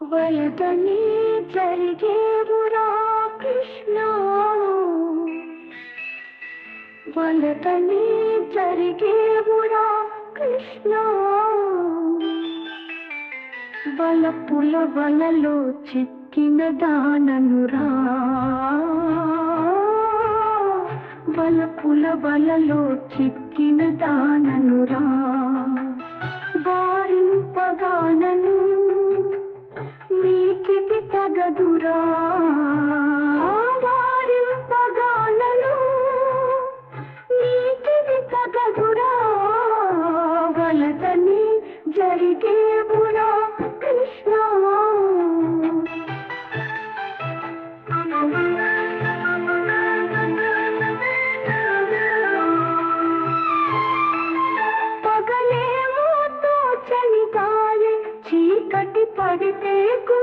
వలదని జరిగేవురా కృష్ణ వలతని జరిగేవురా కృష్ణ వలపుల వలలో చిక్కిన దాననురా. వలపుల వలలో చిక్కిన దాననురా. వారింపగానను करते को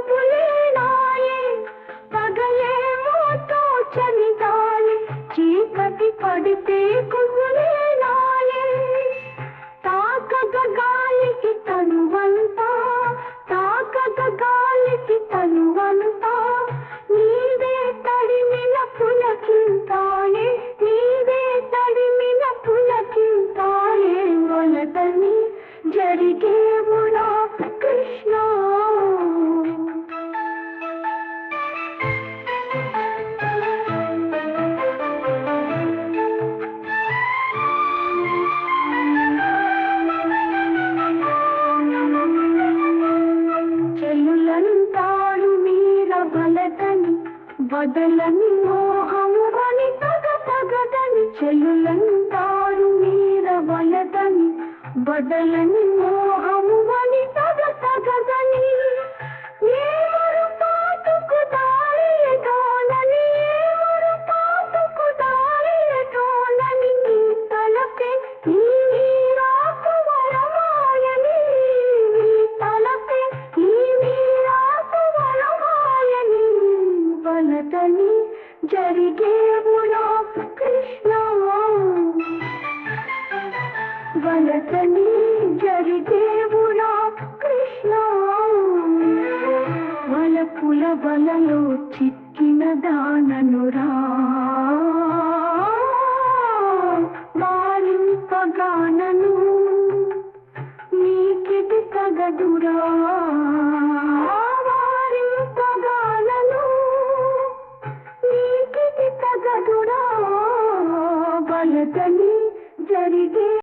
బదలని మోహము అని తగ తగదని చెల్లులంతాడు మీర వలదని బదలని మోహ కలతని జరిదేవునా కృష్ణ. వలపుల వలలో చిక్కిన దాననురా మారింపగానను నీకిటి తగదురా. మారింపగానను నీకిటి తగదురా. వలతని జరిగే